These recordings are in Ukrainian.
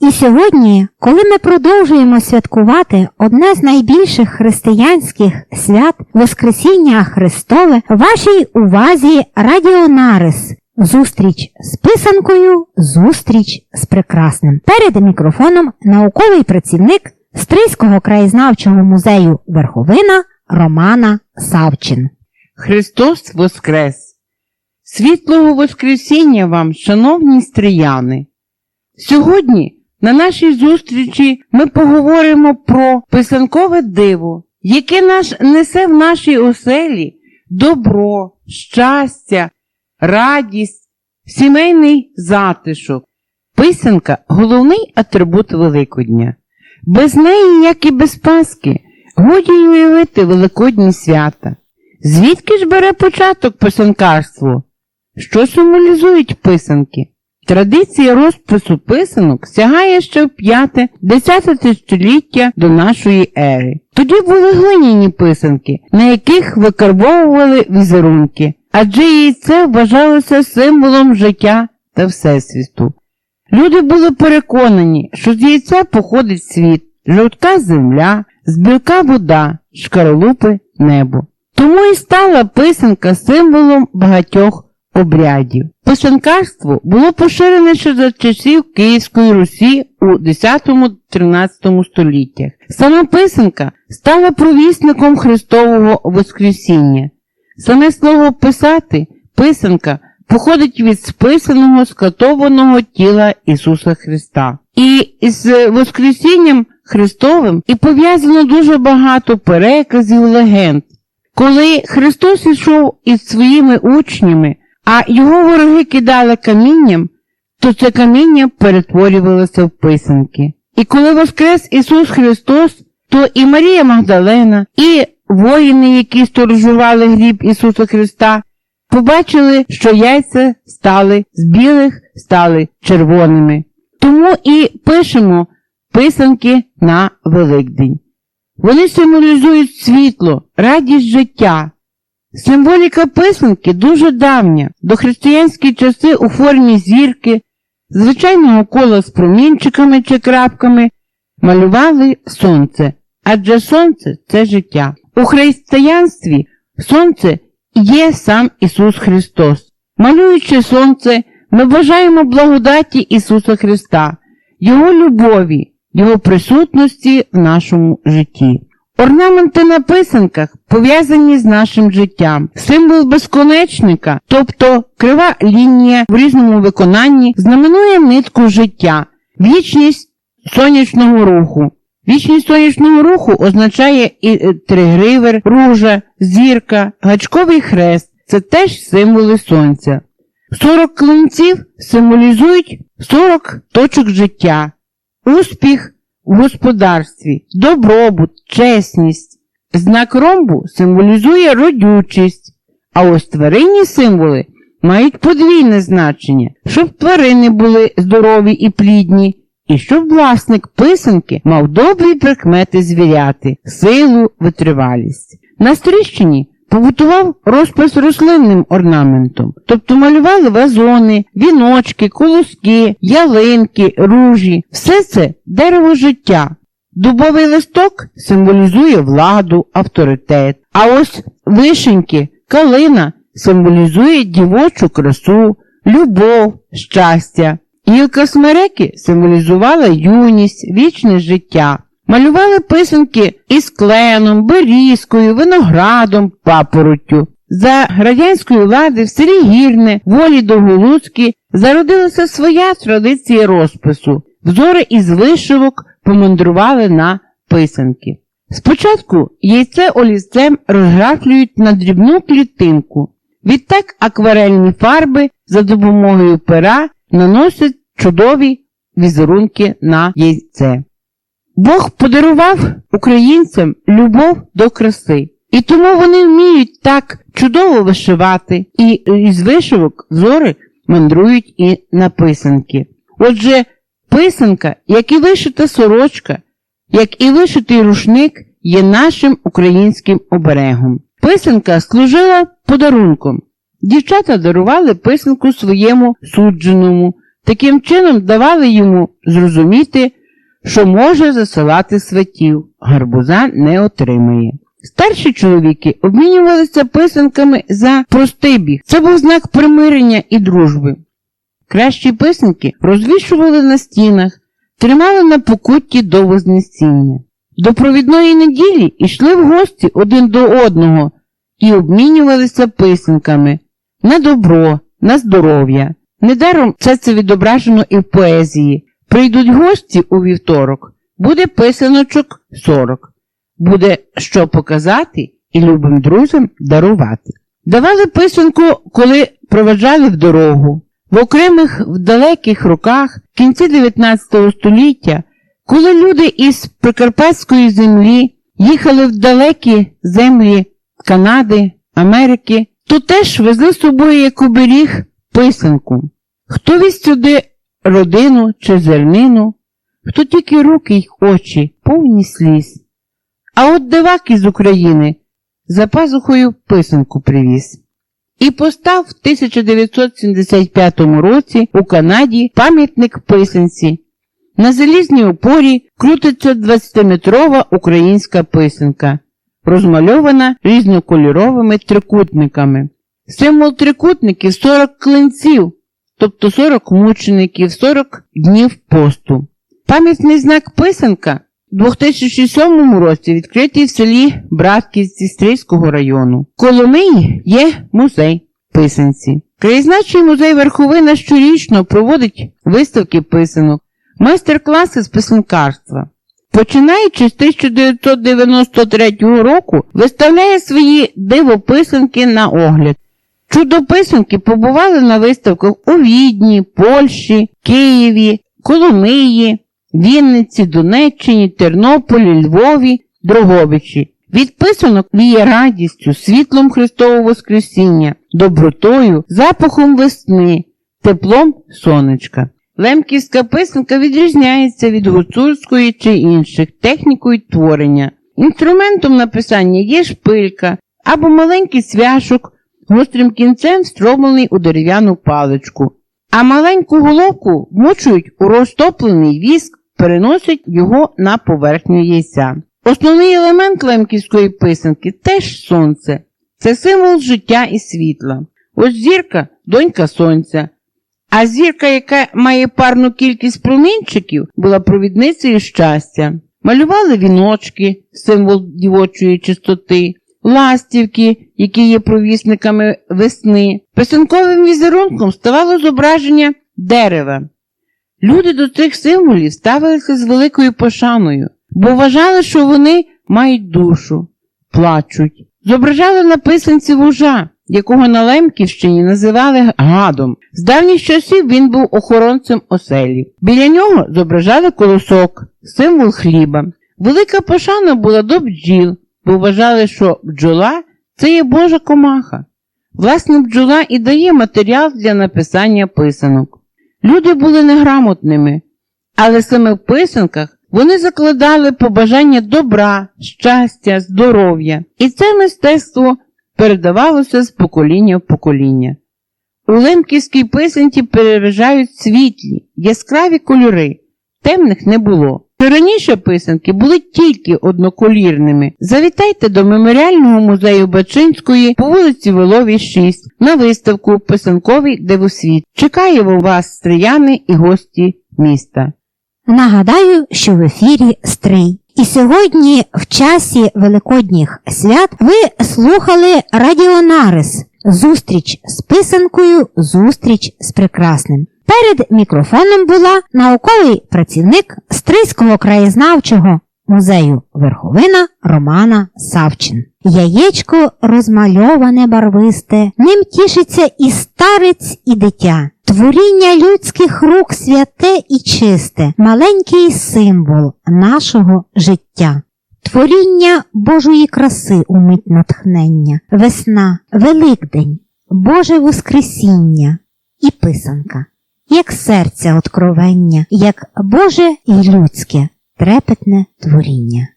І сьогодні, коли ми продовжуємо святкувати одне з найбільших християнських свят Воскресіння Христове, вашій увазі Радіонарис. Зустріч з писанкою, зустріч з прекрасним. Перед мікрофоном науковий працівник Стрийського краєзнавчого музею Верховина Романа Савчин. Христос Воскрес! Світлого Воскресіння вам, шановні стріяни! Сьогодні на нашій зустрічі ми поговоримо про писанкове диво, яке наш несе в нашій оселі добро, щастя, радість, сімейний затишок. Писанка головний атрибут Великодня. Без неї, як і без Пасхи, годі й уявити великодні свята. Звідки ж бере початок писанкарство? Що символізують писанки? Традиція розпису писанок сягає ще в 5-10 століття до нашої ери. Тоді були глиняні писанки, на яких викарбовували візерунки, адже яйце вважалося символом життя та всесвіту. Люди були переконані, що з яйця походить світ, жовтка земля, з білка вода, шкаролупи небо. Тому і стала писанка символом багатьох обрядів. Писанкарство було поширене ще за часів Київської Русі у 10-13 століттях. Сама писанка стала провісником Христового Воскресіння. Саме слово писати, писанка походить від списаного скатованого тіла Ісуса Христа. І з Воскресінням Христовим і пов'язано дуже багато переказів легенд. Коли Христос ішов із своїми учнями, а його вороги кидали камінням, то це каміння перетворювалося в писанки. І коли воскрес Ісус Христос, то і Марія Магдалена, і воїни, які сторожували гріб Ісуса Христа, побачили, що яйця стали з білих, стали червоними. Тому і пишемо писанки на Великдень. Вони символізують світло, радість життя. Символіка писанки дуже давня, дохристиянські часи у формі зірки, звичайного кола з промінчиками чи крапками малювали сонце, адже сонце це життя. У християнстві сонце є сам Ісус Христос. Малюючи сонце, ми бажаємо благодаті Ісуса Христа, Його любові, Його присутності в нашому житті. Орнаменти на писанках пов'язані з нашим життям. Символ безконечника, тобто крива лінія в різному виконанні, знаменує нитку життя, вічність сонячного руху. Вічність сонячного руху означає і тригривер, ружа, зірка, гачковий хрест це теж символи сонця. 40 клинців символізують 40 точок життя, успіх в господарстві, добробут, чесність. Знак ромбу символізує родючість, а ось тваринні символи мають подвійне значення, щоб тварини були здорові і плідні, і щоб власник писанки мав добрі прикмети звіряти, силу, витривалість. На Стрищині побутував розпис рослинним орнаментом, тобто малювали вазони, віночки, колоски, ялинки, ружі, все це дерево життя. Дубовий листок символізує владу, авторитет, а ось вишеньки, калина символізує дівочу красу, любов, щастя. Гілка смереки символізувала юність, вічне життя. Малювали писанки із кленом, берізкою, виноградом, папороттю. За радянської влади в селі Гірне, волі Довголуцькі зародилася своя традиція розпису. Взори із вишивок помандрували на писанки. Спочатку яйце олівцем розграфлюють на дрібну клітинку. Відтак акварельні фарби за допомогою пера наносять чудові візерунки на яйце. Бог подарував українцям любов до краси. І тому вони вміють так чудово вишивати, і із вишивок взори мандрують і на писанки. Отже, писанка, як і вишита сорочка, як і вишитий рушник, є нашим українським оберегом. Писанка служила подарунком. Дівчата дарували писанку своєму судженому, таким чином давали йому зрозуміти, що може засилати сватів, гарбуза не отримає. Старші чоловіки обмінювалися писанками за простий біг. Це був знак примирення і дружби. Кращі писанки розвішували на стінах, тримали на покутті до Вознесіння. До провідної неділі йшли в гості один до одного і обмінювалися писанками на добро, на здоров'я. Недаром це це відображено і в поезії. Прийдуть гості у вівторок, буде писаночок 40. Буде що показати і любим друзям дарувати. Давали писанку, коли проведжали в дорогу. В окремих в далеких роках, кінці 19 століття, коли люди із Прикарпатської землі їхали в далекі землі Канади, Америки, то теж везли з собою як оберіг писанку. Хто віз сюди родину чи зернину, хто тільки руки й очі, повні сліз. А от дивак із України за пазухою писанку привіз. І постав в 1975 році у Канаді пам'ятник писанці. На залізній опорі крутиться 20-метрова українська писанка, розмальована різнокольоровими трикутниками. Символ трикутників 40 клинців, тобто 40 мучеників, 40 днів посту. Пам'ятний знак писанка 2007 році відкритий в селі Братківці Стрийського району. Коломиї є музей писанці. Краєзнавчий музей Верховина щорічно проводить виставки писанок, майстер-класи з писанкарства. Починаючи з 1993 року, виставляє свої дивописанки на огляд. Чудописанки побували на виставках у Відні, Польщі, Києві, Коломиї, Вінниці, Донеччині, Тернополі, Львові, Дрогобичі. Від писанок віє радістю, світлом Христового Воскресіння, добротою, запахом весни, теплом сонечка. Лемківська писанка відрізняється від гуцульської чи інших технікою творення. Інструментом написання є шпилька або маленький свяшок, гострим кінцем встромлений у дерев'яну паличку, а маленьку головку вмочують у розтоплений віск, переносять його на поверхню яйця. Основний елемент лемківської писанки теж сонце. Це символ життя і світла. Ось зірка донька сонця. А зірка, яка має парну кількість промінчиків, була провідницею щастя. Малювали віночки, символ дівочої чистоти, ластівки, які є провісниками весни. Писанковим візерунком ставало зображення дерева. Люди до цих символів ставилися з великою пошаною, бо вважали, що вони мають душу, плачуть. Зображали на писанці вужа, якого на Лемківщині називали гадом. З давніх часів він був охоронцем оселі. Біля нього зображали колосок, символ хліба. Велика пошана була до бджіл, бо вважали, що бджола це є Божа комаха. Власне, бджола і дає матеріал для написання писанок. Люди були неграмотними, але саме в писанках вони закладали побажання добра, щастя, здоров'я, і це мистецтво передавалося з покоління в покоління. У лемківській писанці переважають світлі, яскраві кольори, темних не було. Раніше писанки були тільки одноколірними. Завітайте до меморіального музею Бачинської по вулиці Воловій, 6 на виставку Писанковий дивосвіт. Чекає вас стрияни і гості міста. Нагадаю, що в ефірі Стрий. І сьогодні, в часі Великодніх свят, ви слухали Радіонарис. Зустріч з писанкою, зустріч з прекрасним. Перед мікрофоном була науковий працівник Стрийського краєзнавчого музею Верховина Романа Савчин. Яєчко розмальоване барвисте, ним тішиться і старець, і дитя. Творіння людських рук святе і чисте, маленький символ нашого життя. Творіння Божої краси у мить натхнення, весна, Великдень, Боже Воскресіння і писанка, як серця откровення, як Боже і людське трепетне творіння.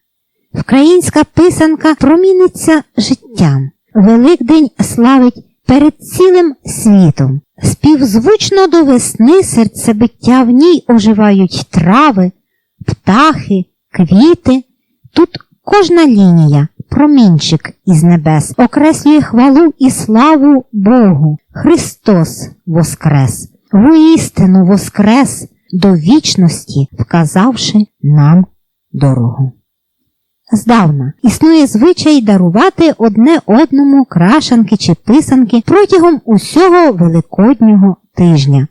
Українська писанка проміниться життям. Великдень славить перед цілим світом. Співзвучно до весни серцебиття в ній оживають трави, птахи, квіти. Тут кожна лінія, промінчик із небес, окреслює хвалу і славу Богу. Христос воскрес, воістину воскрес до вічності, вказавши нам дорогу. Здавна існує звичай дарувати одне одному крашанки чи писанки протягом усього великоднього тижня.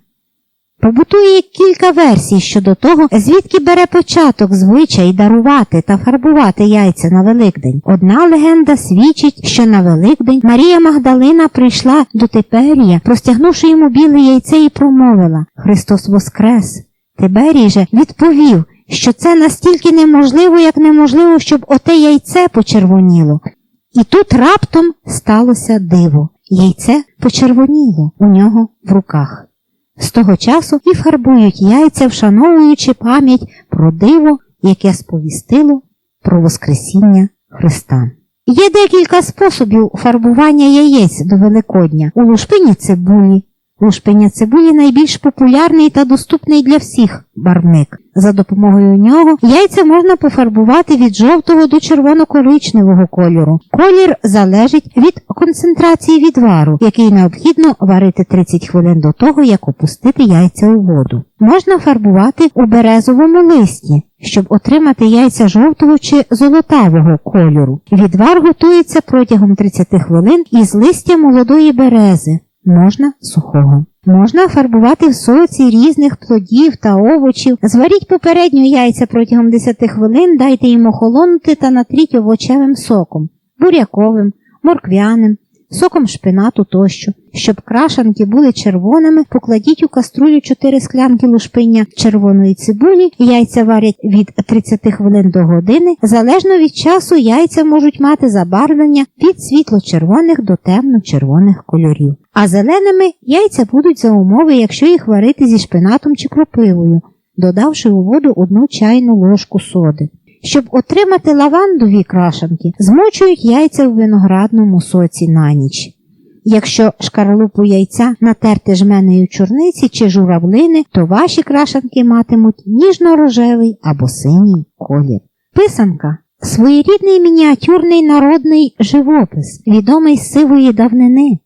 Побутує кілька версій щодо того, звідки бере початок звичай дарувати та фарбувати яйця на Великдень. Одна легенда свідчить, що на Великдень Марія Магдалина прийшла до Типерія, простягнувши йому біле яйце і промовила Христос Воскрес. Тиберій же відповів, що це настільки неможливо, як неможливо, щоб оте яйце почервоніло. І тут раптом сталося диво. Яйце почервоніло у нього в руках. З того часу і фарбують яйця, вшановуючи пам'ять про диво, яке сповістило про Воскресіння Христа. Є декілька способів фарбування яєць до Великодня у лушпині цибулі. Лушпиня цибулі найбільш популярний та доступний для всіх барвник. За допомогою нього яйця можна пофарбувати від жовтого до червоно-коричневого кольору. Колір залежить від концентрації відвару, який необхідно варити 30 хвилин до того, як опустити яйця у воду. Можна фарбувати у березовому листі, щоб отримати яйця жовтого чи золотавого кольору. Відвар готується протягом 30 хвилин із листя молодої берези. Можна сухого. Можна фарбувати в соці різних плодів та овочів. Зваріть попередньо яйця протягом 10 хвилин, дайте їм охолонути та натріть овочевим соком, буряковим, морквяним, соком шпинату тощо. Щоб крашанки були червоними, покладіть у каструлю 4 склянки лушпиння червоної цибулі, яйця варять від 30 хвилин до години. Залежно від часу яйця можуть мати забарвлення від світло-червоних до темно-червоних кольорів. А зеленими яйця будуть за умови, якщо їх варити зі шпинатом чи кропивою, додавши у воду одну чайну ложку соди. Щоб отримати лавандові крашанки, змочують яйця в виноградному соці на ніч. Якщо шкарлупу яйця натерти жменею чорниці чи журавлини, то ваші крашанки матимуть ніжно-рожевий або синій колір. Писанка своєрідний мініатюрний народний живопис, відомий з сивої давнини.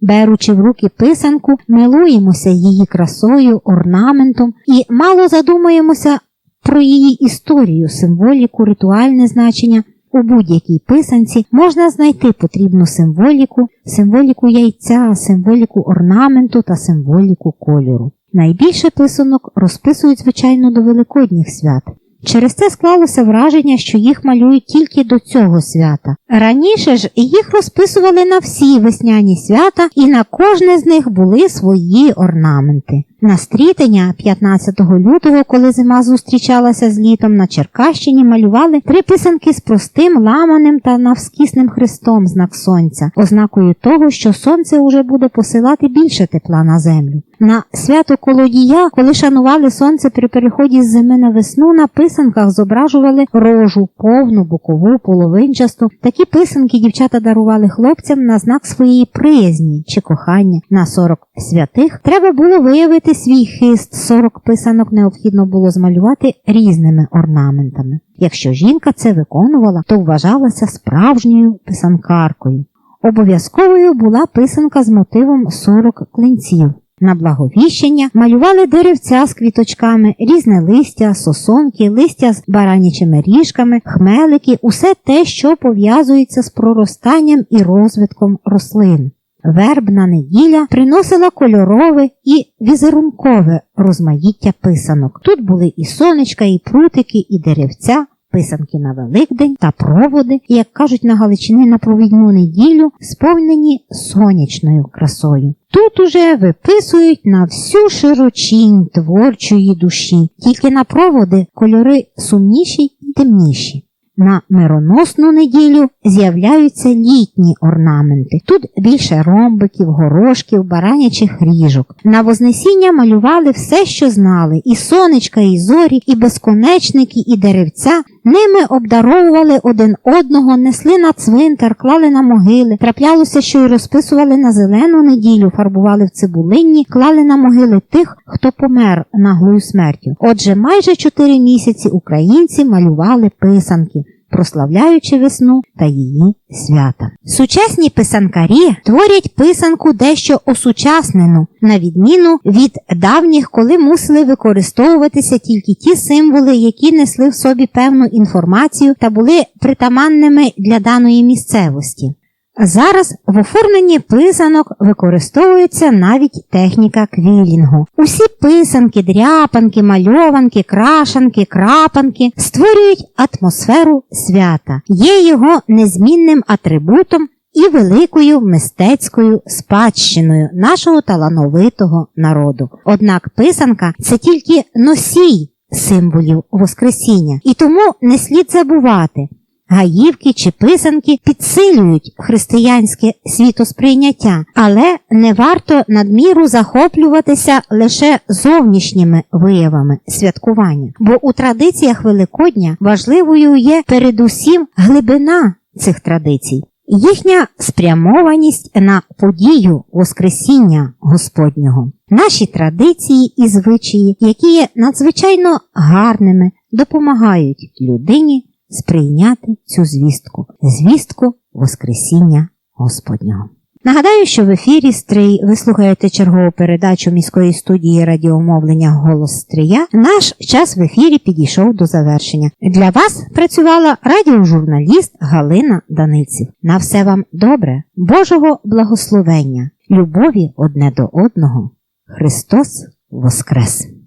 Беручи в руки писанку, милуємося її красою, орнаментом і мало задумуємося про її історію, символіку, ритуальне значення. У будь-якій писанці можна знайти потрібну символіку, символіку яйця, символіку орнаменту та символіку кольору. Найбільше писанок розписують, звичайно, до великодніх свят. Через це склалося враження, що їх малюють тільки до цього свята. Раніше ж їх розписували на всі весняні свята, і на кожне з них були свої орнаменти. На стрітення 15 лютого, коли зима зустрічалася з літом, на Черкащині малювали три писанки з простим, ламаним та навскісним хрестом знак сонця, ознакою того, що сонце уже буде посилати більше тепла на землю. На свято колодія, коли шанували сонце при переході з зими на весну, на писанках зображували рожу, повну, бокову, половинчасту. Такі писанки дівчата дарували хлопцям на знак своєї приязні чи кохання. На 40 святих треба було виявити свій хист. 40 писанок необхідно було змалювати різними орнаментами. Якщо жінка це виконувала, то вважалася справжньою писанкаркою. Обов'язковою була писанка з мотивом 40 клинців. На благовіщення малювали деревця з квіточками, різне листя, сосонки, листя з баранячими ріжками, хмелики, усе те, що пов'язується з проростанням і розвитком рослин. Вербна неділя приносила кольорове і візерункове розмаїття писанок. Тут були і сонечка, і прутики, і деревця, писанки на Великдень та проводи, і, як кажуть на Галичини на провідну неділю, сповнені сонячною красою. Тут уже виписують на всю широчінь творчої душі, тільки на проводи кольори сумніші і темніші. На мироносну неділю з'являються літні орнаменти. Тут більше ромбиків, горошків, баранячих ріжок. На Вознесіння малювали все, що знали: і сонечка, і зорі, і безконечники, і деревця. Ними обдаровували один одного, несли на цвинтар, клали на могили. Траплялося, що й розписували на зелену неділю, фарбували в цибулинні, клали на могили тих, хто помер наглою смертю. Отже, майже чотири місяці українці малювали писанки прославляючи весну та її свята. Сучасні писанкарі творять писанку дещо осучаснену, на відміну від давніх, коли мусили використовуватися тільки ті символи, які несли в собі певну інформацію та були притаманними для даної місцевості. Зараз в оформленні писанок використовується навіть техніка квілінгу. Усі писанки, дряпанки, мальованки, крашанки, крапанки створюють атмосферу свята, є його незмінним атрибутом і великою мистецькою спадщиною нашого талановитого народу. Однак писанка це тільки носій символів Воскресіння, і тому не слід забувати. Гаївки чи писанки підсилюють християнське світосприйняття, але не варто надміру захоплюватися лише зовнішніми виявами святкування, бо у традиціях Великодня важливою є передусім глибина цих традицій, їхня спрямованість на подію Воскресіння Господнього. Наші традиції і звичаї, які є надзвичайно гарними, допомагають людині сприйняти цю звістку, звістку Воскресіння Господнього. Нагадаю, що в ефірі Стрий ви слухаєте чергову передачу міської студії радіомовлення Голос Стрия. Наш час в ефірі підійшов до завершення. Для вас працювала радіожурналіст Галина Даниців. На все вам добре, Божого благословення, любові одне до одного. Христос Воскрес!